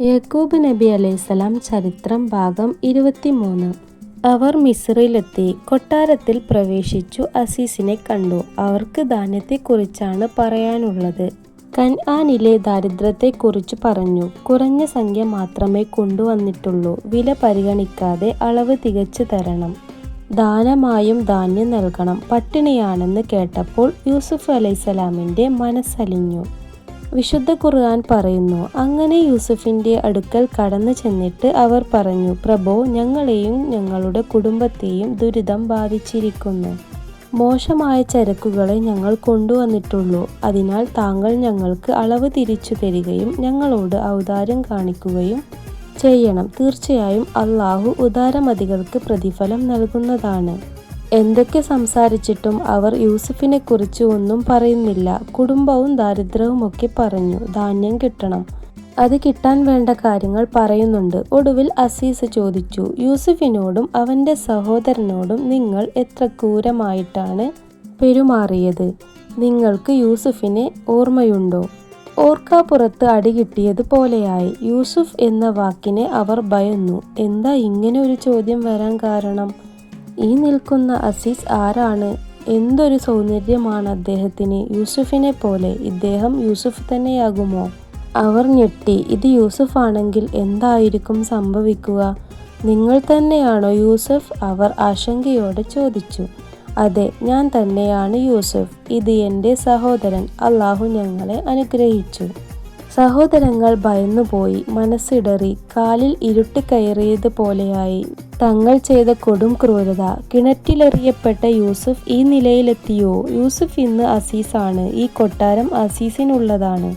യാക്കൂബ് നബി അലൈഹിസ്സലാം ചരിത്രം ഭാഗം ഇരുപത്തിമൂന്ന്. അവർ മിസ്രയിലെത്തി കൊട്ടാരത്തിൽ പ്രവേശിച്ചു അസീസിനെ കണ്ടു. അവർക്ക് ധാന്യത്തെക്കുറിച്ചാണ് പറയാനുള്ളത്. കൻആനിലെ ദാരിദ്ര്യത്തെക്കുറിച്ച് പറഞ്ഞു. കുറഞ്ഞ സംഖ്യ മാത്രമേ കൊണ്ടുവന്നിട്ടുള്ളൂ. വില പരിഗണിക്കാതെ അളവ് തികച്ചു തരണം. ദാനമായും ധാന്യം നൽകണം. പട്ടിണിയാണെന്ന് കേട്ടപ്പോൾ യൂസുഫ് അലൈഹിസ്സലാമിന്റെ മനസ്സലിഞ്ഞു. വിശുദ്ധ ഖുർആൻ പറയുന്നു. അങ്ങനെ യൂസഫിന്റെ അടുക്കൽ കടന്നു ചെന്നിട്ട് അവർ പറഞ്ഞു പ്രഭോ ഞങ്ങളെയും ഞങ്ങളുടെ കുടുംബത്തെയും ദുരിതം ബാധിച്ചിരിക്കുന്നു. മോശമായ ചരക്കുകളെ ഞങ്ങൾ കൊണ്ടുവന്നിട്ടുള്ളൂ. അതിനാൽ താങ്കൾ ഞങ്ങൾക്ക് അളവ് തിരിച്ചു തരികയും ഞങ്ങളോട് ഔദാര്യം കാണിക്കുകയും ചെയ്യണം. തീർച്ചയായും അള്ളാഹു ഉദാരമതികൾക്ക് പ്രതിഫലം നൽകുന്നതാണ്. എന്തൊക്കെ സംസാരിച്ചിട്ടും അവർ യൂസഫിനെക്കുറിച്ച് ഒന്നും പറയുന്നില്ല. കുടുംബവും ദാരിദ്ര്യവും ഒക്കെ പറഞ്ഞു ധാന്യം കിട്ടണം. അത് കിട്ടാൻ വേണ്ട കാര്യങ്ങൾ പറയുന്നുണ്ട്. ഒടുവിൽ അസീസ് ചോദിച്ചു യൂസഫിനോടും അവന്റെ സഹോദരനോടും നിങ്ങൾ എത്ര ക്രൂരമായിട്ടാണ് പെരുമാറിയത്? നിങ്ങൾക്ക് യൂസഫിനെ ഓർമ്മയുണ്ടോ? ഓർക്കാപ്പുറത്ത് അടി കിട്ടിയതുപോലെയായി യൂസുഫ് എന്ന വാക്കിനെ അവർ ഭയന്നു. എന്താ ഇങ്ങനെ ഒരു ചോദ്യം വരാൻ കാരണം? ഈ നിൽക്കുന്ന അസീസ് ആരാണ്? എന്തൊരു സൗന്ദര്യമാണ് അദ്ദേഹത്തിന്? യൂസുഫിനെ പോലെ ഇദ്ദേഹം യൂസുഫ് തന്നെയാകുമോ? അവർ ഞെട്ടി. ഇത് യൂസുഫ് ആണെങ്കിൽ എന്തായിരിക്കും സംഭവിക്കുക? നിങ്ങൾ തന്നെയാണോ യൂസഫ്? അവർ ആശങ്കയോടെ ചോദിച്ചു. അതെ ഞാൻ തന്നെയാണ് യൂസഫ്. ഇത് എന്റെ സഹോദരൻ. അള്ളാഹു ഞങ്ങളെ അനുഗ്രഹിച്ചു. സഹോദരങ്ങൾ ഭയന്നുപോയി. മനസ്സിടറി. കാലിൽ ഇരുട്ട് കയറിയതുപോലെയായി തങ്ങൾ ചെയ്ത കൊടും ക്രൂരത. കിണറ്റിലെറിയപ്പെട്ട യൂസുഫ് ഈ നിലയിലെത്തിയോ? യൂസുഫ് ഇന്ന് അസീസാണ്. ഈ കൊട്ടാരം അസീസിനുള്ളതാണ്.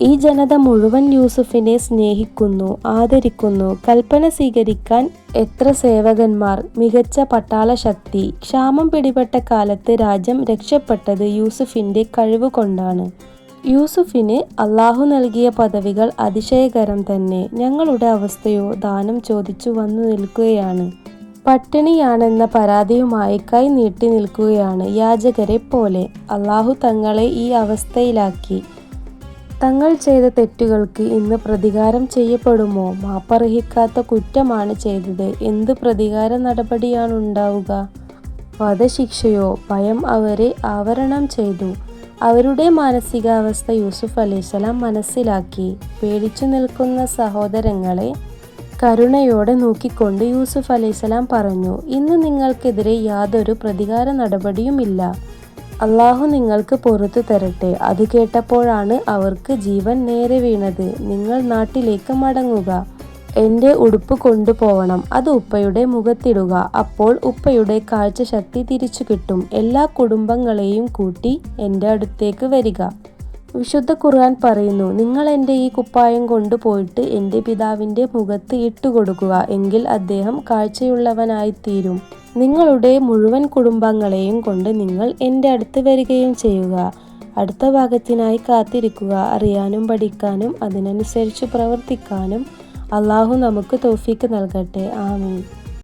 ഈ ജനത മുഴുവൻ യൂസുഫിനെ സ്നേഹിക്കുന്നു ആദരിക്കുന്നു. കൽപ്പന സ്വീകരിക്കാൻ എത്ര സേവകന്മാർ. മികച്ച പട്ടാള ശക്തി ക്ഷാമം പിടിപെട്ട കാലത്ത് രാജ്യം രക്ഷപ്പെട്ടത് യൂസുഫിന്റെ കഴിവുകൊണ്ടാണ്. യൂസുഫിന് അള്ളാഹു നൽകിയ പദവികൾ അതിശയകരം തന്നെ. ഞങ്ങളുടെ അവസ്ഥയോ ദാനം ചോദിച്ചു വന്നു നിൽക്കുകയാണ്. പട്ടിണിയാണെന്ന പരാതിയുമായി കൈ നീട്ടി നിൽക്കുകയാണ് യാചകരെ പോലെ. അള്ളാഹു തങ്ങളെ ഈ അവസ്ഥയിലാക്കി. തങ്ങൾ ചെയ്ത തെറ്റുകൾക്ക് ഇന്ന് പ്രതികാരം ചെയ്യപ്പെടുമോ? മാപ്പർഹിക്കാത്ത കുറ്റമാണ് ചെയ്തത്. എന്ത് പ്രതികാര നടപടിയാണുണ്ടാവുക? വധശിക്ഷയോ? ഭയം അവരെ ആവരണം ചെയ്തു. അവരുടെ മാനസികാവസ്ഥ യൂസുഫ് അലൈഹിസ്സലാം മനസ്സിലാക്കി പേടിച്ചു നിൽക്കുന്ന സഹോദരങ്ങളെ കരുണയോടെ നോക്കിക്കൊണ്ട് യൂസുഫ് അലൈഹിസ്സലാം പറഞ്ഞു ഇന്ന് നിങ്ങൾക്കെതിരെ യാതൊരു പ്രതികാര നടപടിയുമില്ല. അള്ളാഹു നിങ്ങൾക്ക് പുറത്തു തരട്ടെ. അത് കേട്ടപ്പോഴാണ് അവർക്ക് ജീവൻ നേരെ വീണത്. നിങ്ങൾ നാട്ടിലേക്ക് മടങ്ങുക. എന്റെ ഉടുപ്പ് കൊണ്ടുപോകണം അത് ഉപ്പയുടെ മുഖത്തിടുക. അപ്പോൾ ഉപ്പയുടെ കാഴ്ചശക്തി തിരിച്ചു കിട്ടും. എല്ലാ കുടുംബങ്ങളെയും കൂട്ടി എന്റെ അടുത്തേക്ക് വരിക. വിശുദ്ധ ഖുർആൻ പറയുന്നു നിങ്ങൾ എന്റെ ഈ കുപ്പായം കൊണ്ടുപോയിട്ട് എന്റെ പിതാവിന്റെ മുഖത്ത് ഇട്ടുകൊടുക്കുക. എങ്കിൽ അദ്ദേഹം കാഴ്ചയുള്ളവനായിത്തീരും. നിങ്ങളുടെ മുഴുവൻ കുടുംബങ്ങളെയും കൊണ്ട് നിങ്ങൾ എന്റെ അടുത്ത് വരികയും ചെയ്യുക. അടുത്ത ഭാഗത്തിനായി കാത്തിരിക്കുക. അറിയാനും പഠിക്കാനും അതിനനുസരിച്ച് പ്രവർത്തിക്കാനും അള്ളാഹു നമുക്ക് തോഫീക്ക് നൽകട്ടെ. ആമീൻ.